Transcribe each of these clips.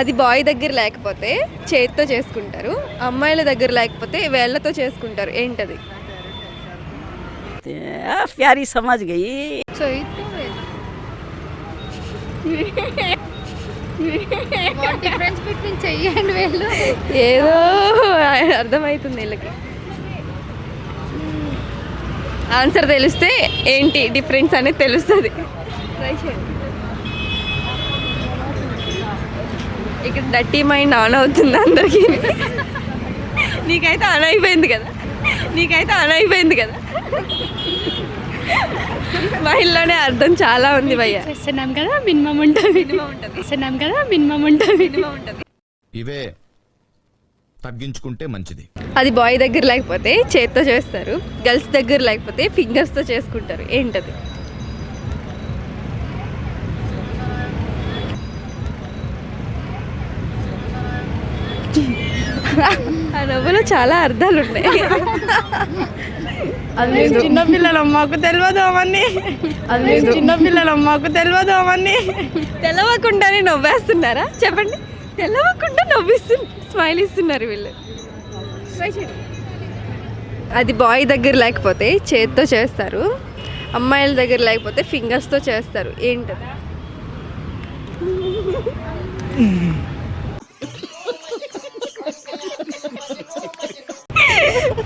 అది బాయ్ దగ్గర లేకపోతే చేతితో చేసుకుంటారు అమ్మాయిల దగ్గర లేకపోతే వేళ్ళతో చేసుకుంటారు ఏంటది? ప్యారీ సమాజ్ గయి చేయండి వీళ్ళు? ఏదో అర్థమవుతుంది వీళ్ళకి. ఆన్సర్ తెలిస్తే ఏంటి డిఫరెన్స్ అనేది తెలుస్తుంది. ట్రై చేయండి. ఇక్కడ డట్టి మైండ్ ఆన్ అవుతుంది అందరికీ. నీకైతే ఆన్ అయిపోయింది కదా. నీకైతే ఆన్ అయిపోయింది కదా స్మైల్లోనే అర్థం చాలా ఉంది భయ్య. చేస్తున్నాం కదా మినిమం ఉంటుంది. చేస్తున్నాం కదా మినిమం ఉంటుంది. ఇవే తగ్గించుకుంటే మంచిది. అది బాయ్ దగ్గర లేకపోతే చేత్తో చేస్తారు గర్ల్స్ దగ్గర లేకపోతే ఫింగర్స్తో చేసుకుంటారు. ఏంటది? ఆ నవ్వులో చాలా అర్థాలు ఉన్నాయి. అది చిన్నపిల్లలం మాకు తెలియదు అవన్నీ. అది చిన్నపిల్లలం మాకు తెలియదు అవన్నీ. తెలవకుండానే నవ్వేస్తున్నారా? చెప్పండి. తెలవకుండా నవ్విస్తు స్మైల్ ఇస్తున్నారు వీళ్ళు. అది బాయ్ దగ్గర లేకపోతే చేత్తో చేస్తారు. అమ్మాయిల దగ్గర లేకపోతే ఫింగర్స్తో చేస్తారు. ఏంటది?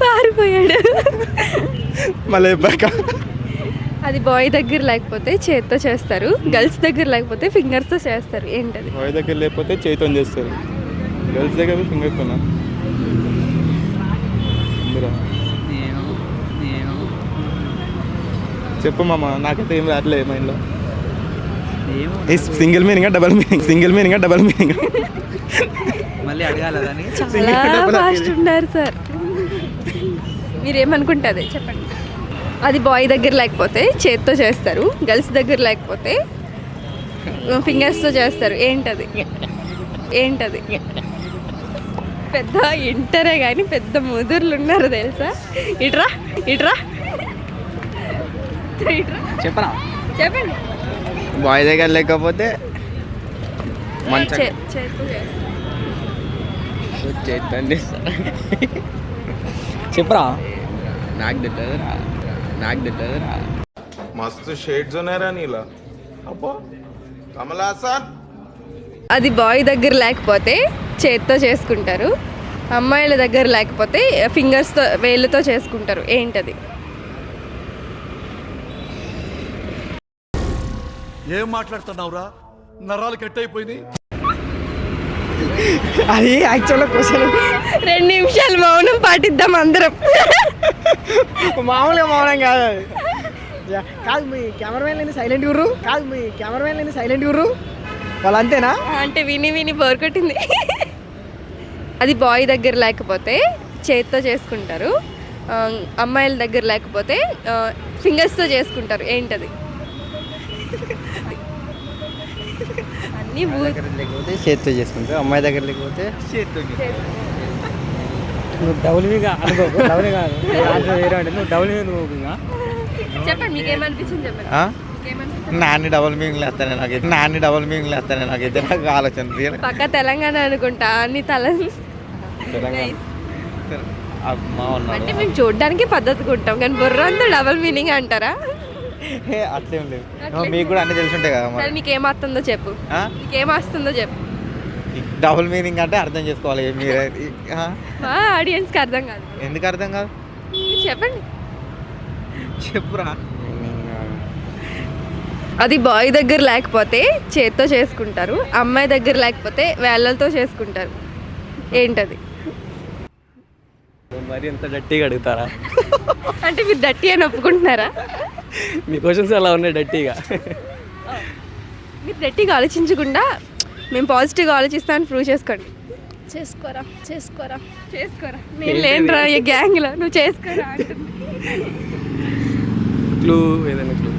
పారిపోయాడు. మళ్ళీ చెప్పాక అది బాయ్ దగ్గర లేకపోతే చేత్తో చేస్తారు గర్ల్స్ దగ్గర లేకపోతే ఫింగర్స్తో చేస్తారు ఏంటది? బాయ్ దగ్గర లేకపోతే చేతితో చేస్తారు. గర్ల్స్ దగ్గర ఫింగర్ తోనా ఇందిరా. చెప్పు మామ నాకైతే ఏం రావట్లే మైండ్లో single meaning double meaning single meaning double meaning మళ్ళీ అడగాల చాలా ఫాస్ట్ ఉన్నారు సార్. మీరేమనుకుంటుంది చెప్పండి. అది బాయ్ దగ్గర లేకపోతే చేత్తో చేస్తారు గర్ల్స్ దగ్గర లేకపోతే ఫింగర్స్తో చేస్తారు. ఏంటది? ఏంటది? పెద్ద ఇంటరే కానీ పెద్ద ముదుర్లు ఉన్నారు తెలుసా? ఇట్రా ఇట్రా. చెప్పరా చెప్పండి. బాయ్ దగ్గర లేకపోతే చెప్పరా? నాకు నాకు మస్తు షేడ్స్ ఉన్నారా నీలా అబ్బో అది బాయ్ దగ్గర లేకపోతే చేత్తో చేసుకుంటారు అమ్మాయిల దగ్గర లేకపోతే ఫింగర్స్తో వేళ్ళతో చేసుకుంటారు. ఏంటది? ఏం మాట్లాడుతున్నావురా? నరాలు కట్ అయిపోయింది అది యాక్చువల్గా క్వశ్చన్. రెండు నిమిషాలు మౌనం పాటిద్దాం అందరం. మామూలుగా మౌనం కాదు అది. యా, కాదు మీ కెమెరామెన్ లేని సైలెంట్ గుర్రు. కాదు మీ కెమెరామెన్ లేని సైలెంట్ గుర్రు. వాళ్ళు అంతేనా? అంటే విని విని బోర్ కొట్టింది. అది బాయ్ దగ్గర లేకపోతే చేత్తో చేసుకుంటారు. అమ్మాయిల దగ్గర లేకపోతే ఫింగర్స్తో చేసుకుంటారు. ఏంటది? అన్నీ చేతితో చేసుకుంటారు. అమ్మాయి దగ్గర లేకపోతే నువ్వు డబుల్ మీగా అనుకోకు. డబుల్ కాదు ఆన్సర్ వేరే అంటే నువ్వు నువ్వు చెప్పండి మీకేమనిపించింది చెప్పండి. మీకేమనిపించింది? నాన్ని డబల్ మీనింగ్ లేస్తానే నాకైతే. నాన్ని డబల్ మీనింగ్ లేస్తానే నాకైతే. నాకు ఆలోచన పక్క తెలంగాణ అనుకుంటా అన్ని తల అంటే మేము చూడడానికి పద్ధతిగా ఉంటాం కానీ బుర్ర అంతా డబల్ మీనింగ్ అంటారా? అట్లేం లేదు. మీకు కూడా అన్ని తెలిసి ఉంటాయి కదా నీకేం వస్తుందో చెప్పు. నీకేం వస్తుందో చెప్పు. డబుల్ మీనింగ్ అంటే అర్థం చేసుకోవాలి. మీరే ఆడియన్స్కి అర్థం కాదు. ఎందుకు అర్థం కాదు? చెప్పండి. చెప్పురా. అది బాయ్ దగ్గర లేకపోతే చేత్తో చేసుకుంటారు అమ్మాయి దగ్గర లేకపోతే వేళ్ళతో చేసుకుంటారు. ఏంటది? మరి ఎంత డట్టీగా అడుగుతారా? అంటే మీరు దట్టి అని ఒప్పుకుంటున్నారా మీ క్వశ్చన్స్ అలా ఉన్నాయి డట్టీగా? మీరు దట్టిగా ఆలోచించకుండా మేము పాజిటివ్గా ఆలోచిస్తామని ప్రూవ్ చేసుకోండి. చేసుకోరా చేసుకోరా. చేసుకోరా. నేను లేనురా ఈ గ్యాంగ్లో నువ్వు చేసుకోరా. క్లూ ఏదైనా క్లూ?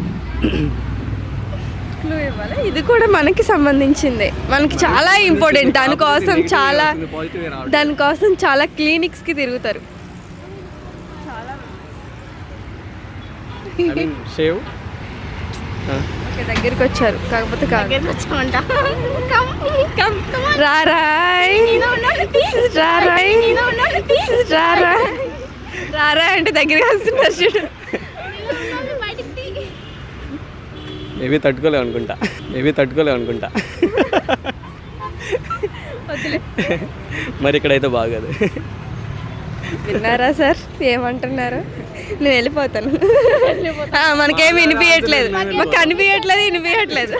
క్లూ ఇవ్వాలా? ఇది కూడా మనకి సంబంధించిందే. మనకి చాలా ఇంపార్టెంట్ దానికోసం చాలా దానికోసం చాలా క్లినిక్స్కి తిరుగుతారు. షేవ్? దగ్గరికి వచ్చారు. కాకపోతే కాదు. వచ్చామంట. కమ్ కమ్ రారాయ్ రారాయ్ రారాయ్ రారాయ్ అంటే దగ్గరికి వస్తున్నారు చూడు మేబీ తట్టుకోలేవు అనుకుంటా. మేబీ తట్టుకోలేవు అనుకుంటా. మరి ఇక్కడైతే బాగోదు. విన్నారా సార్? ఏమంటున్నారు? నేను వెళ్ళిపోతాను. ఆ, మనకేం వినిపించట్లేదు మాకు కనిపించట్లేదు వినిపించట్లేదు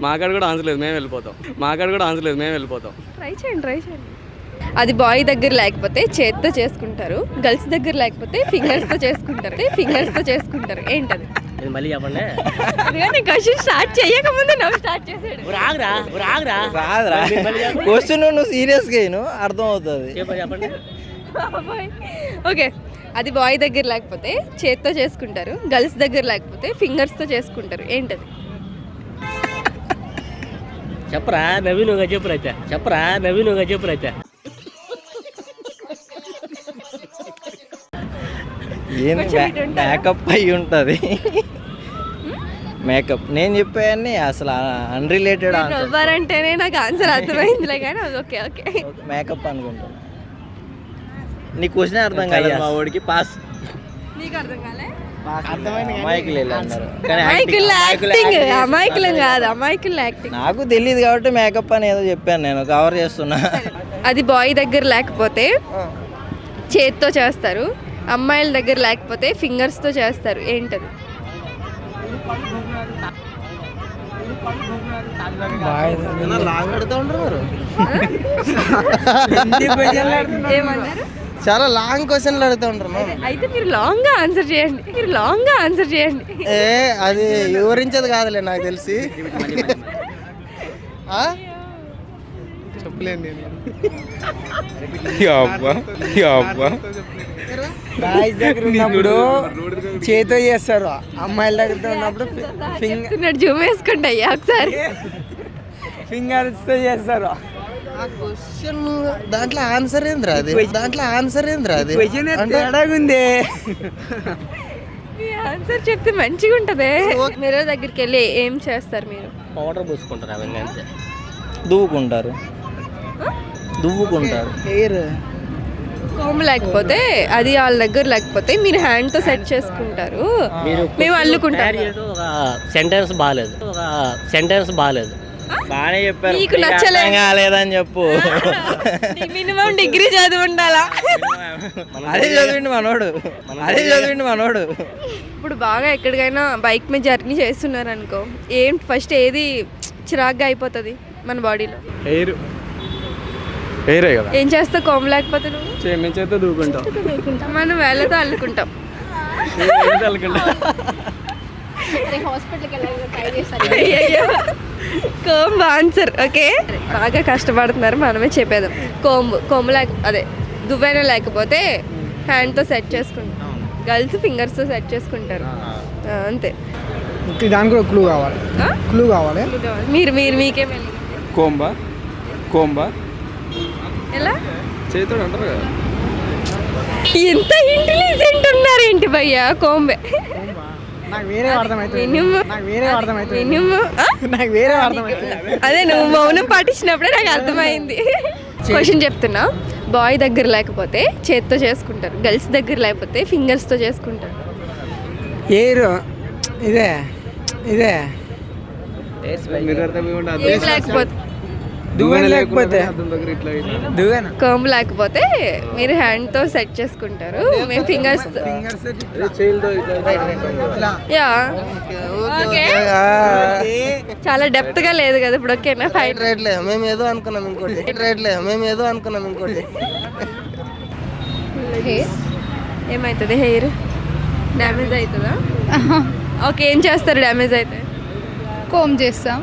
మాకాడ కూడా ఆన్సర్ లేదు మేము వెళ్ళిపోతాం. మాకాడ కూడా ఆన్సర్ లేదు మేము వెళ్ళిపోతాం. ట్రై చేయండి ట్రై చేయండి. అది బాయ్ దగ్గర లేకపోతే చేత్తో చేసుకుంటారు గర్ల్స్ దగ్గర లేకపోతే ఫింగర్స్తో చేసుకుంటారు ఫింగర్స్తో చేసుకుంటారు. ఏంటది? మళ్ళీ చెప్పండి నేను క్వశ్చన్ స్టార్ట్ చేయకముందు నువ్వు స్టార్ట్ చేసాడు. రాగరా రాగరా. రాదురా. క్వశ్చన్ నువ్వు సీరియస్గా అర్థం అవుతుంది చెప్పండి. ఓకే. అది బాయ్ దగ్గర లేకపోతే చేత్తో చేసుకుంటారు గర్ల్స్ దగ్గర లేకపోతే ఫింగర్స్తో చేసుకుంటారు. ఏంటది? చెప్పరా నవీనుగా చెప్పురైతే చెప్పరా నవీనుగా చెప్పురైతే ఏంది మేకప్ అయి ఉంటుంది. మేకప్ నేను చెప్పాయని అసలు అన్రిలేటెడ్ ఆన్సర్ ఎవ్వరంటేనే నాకు ఆన్సర్ అర్థమైందిలే కానీ ఓకే ఓకే మేకప్ అనుకుంటా నీ క్వశ్చన్ అర్థం కాలేదు మా వాడికి పాస్ నీకు అర్థం కాలే? తెలియదు కాబట్టి మేకప్ అని ఏదో చెప్పాను నేను కవర్ చేస్తున్నా. అది బాయ్ దగ్గర లేకపోతే చేత్తో చేస్తారు అమ్మాయిల దగ్గర లేకపోతే ఫింగర్స్తో చేస్తారు ఏంటది? ఏమన్నారు? చాలా లాంగ్ క్వశ్చన్లు అడుగుతూ ఉంటారు మ్యామ్ అయితే మీరు లాంగ్గా ఆన్సర్ చేయండి. మీరు లాంగ్గా ఆన్సర్ చేయండి. ఏ అది వివరించేది కాదులే నాకు తెలిసి. ఆ? చెప్పలేను నేను. బాయ్స్ దగ్గర ఉన్నప్పుడు చేతితో చేస్తారు. అమ్మాయిల దగ్గర ఉన్నప్పుడు ఫింగర్ చెప్తున్నాడు జూమ్ వేసుకుంటా అయ్యా ఒకసారి. ఫింగర్స్తో చేస్తారు. ఆ క్వశ్చన్ దాంట్లో ఆన్సర్ ఏంద్రా అది? దాంట్లో ఆన్సర్ ఏంద్రా అది? ఉంది మీ ఆన్సర్ చెప్తే మంచిగా ఉంటదే. మిర్రర్ దగ్గరికి వెళ్ళి ఏం చేస్తారు మీరు? పౌడర్ పూసుకుంటారు అవన్నీ అంతే. దువ్వుకుంటారు. దువ్వుకుంటారు. హెయిర్ కోమ్ లేకపోతే అది వాళ్ళ దగ్గర లేకపోతే మీరు హ్యాండ్తో సెట్ చేసుకుంటారు. మేము అల్లుకుంటాం ఒక సెంటెన్స్ బాగాలేదు ఒక సెంటెన్స్ బాగాలేదు బాగానే చెప్పారు. నీకు నీకు నచ్చలే. అర్థం కాలేదని చెప్పు. మినిమం డిగ్రీ చదివి ఉండాలా అదే చదివిండి మనోడు. అదే చదివిండి మనోడు. ఇప్పుడు బాగా ఎక్కడికైనా బైక్ మీద జర్నీ చేస్తున్నారు అనుకో ఏం ఫస్ట్ ఏది చిరాగ్గా అయిపోతుంది మన బాడీలో? ఎయిర్. ఎయిరే కదా. ఏం చేస్తా కోమ్ లేకపోతే నువ్వు? మేము చేస్తే దూకుంటాం. మనం వేళ్ళతో అల్లుకుంటాం. కోంబ్ ఆన్సర్ ఓకే బాగా కష్టపడుతున్నారు మనమే చెప్పేదాం కోంబు కోంబు లేక అదే దువ్వైన లేకపోతే హ్యాండ్తో సెట్ చేసుకుంటాం. గర్ల్స్ ఫింగర్స్తో సెట్ చేసుకుంటారు. అంతే. దానికి కూడా క్లూ కావాలి? క్లూ కావాలి. మీరు మీరు మీకేం కోంబా కోంబా. ఎలా? చేతుడు అంటారు కదా. ఎంత ఇంటెలిజెంట్ ఉన్నారేంటి భయ్యా కోంబే. నాకు వేరే అర్థమవుతుంది మినిమం నాకు వేరే అర్థమవుతుంది మినిమం నాకు వేరే అదే నువ్వు మౌనం పాటించినప్పుడే నాకు అర్థమైంది. క్వశ్చన్ చెప్తున్నా. బాయ్ దగ్గర లేకపోతే చేత్తో చేసుకుంటారు. గర్ల్స్ దగ్గర లేకపోతే ఫింగర్స్తో చేసుకుంటారు. ఎయిర్ ఇదే ఇదే. లేకపోతే దువ్వెన లేకపోతే. దువ్వెన. కోంబు లేకపోతే మీరు హ్యాండ్తో సెట్ చేసుకుంటారు. మేము ఫింగర్స్ యా. ఓకే చాలా డెప్త్గా లేదు కదా ఇప్పుడు ఓకేనా ఫైన్ రేట్లే మేము ఏదో అనుకున్నాం ఇంకోటి. రేట్లే మేము ఏదో అనుకున్నాం ఇంకోటి. ఏమవుతుంది హెయిర్? డ్యామేజ్ అవుతుందా ఓకే ఏం చేస్తారు డ్యామేజ్ అయితే? కోమ్ చేస్తాం.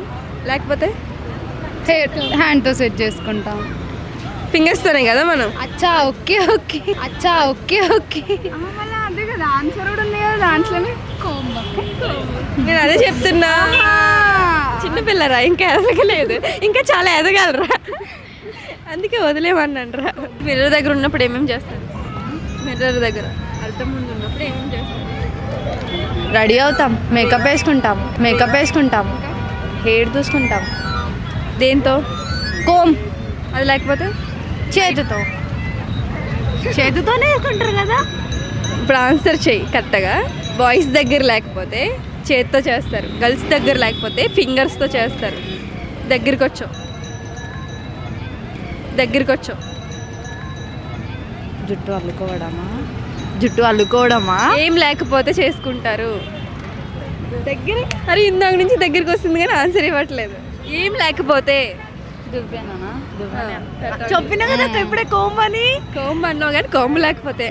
లేకపోతే? హెయిర్ హ్యాండ్తో సెట్ చేసుకుంటాం. ఫింగర్స్తోనే కదా మనం? అచ్చా ఓకే ఓకే. అచ్చా ఓకే ఓకే. అదే కదా ఆన్సర్ కూడా ఉంది కదా దాంట్లోనే. నేను అదే చెప్తున్నా. చిన్నపిల్లరా ఇంకా ఎదగలేదు. ఇంకా చాలా ఎదగలరా. అందుకే వదిలేమన్నారా మిర్రర్ దగ్గర ఉన్నప్పుడు ఏమేమి చేస్తారు? మిర్రర్ దగ్గర అర్థం ముందు ఉన్నప్పుడు ఏమేమి చేస్తారు? రెడీ అవుతాం. మేకప్ వేసుకుంటాం. మేకప్ వేసుకుంటాం. హెయిర్ చూసుకుంటాం. దేంతో కోమ్. అది లేకపోతే చేతితో. చేతితోనే వేసుకుంటారు కదా? ఇప్పుడు ఆన్సర్ చెయ్యి కరెక్ట్గా బాయ్స్ దగ్గర లేకపోతే చేత్తో చేస్తారు. గర్ల్స్ దగ్గర లేకపోతే ఫింగర్స్తో చేస్తారు. దగ్గరికి వచ్చావు దగ్గరికి వచ్చావు జుట్టు అల్లుకోవడమా? జుట్టు అల్లుకోవడమా? ఏం లేకపోతే చేసుకుంటారు. దగ్గర? అరే ఇందాక నుంచి దగ్గరికి వస్తుంది కానీ ఆన్సర్ ఇవ్వట్లేదు. ఏం లేకపోతే దువ్వెనా. చెప్పిన కదా ఇప్పుడే కోమ్ అని కోంబు అన్నావు కానీ కోంబు లేకపోతే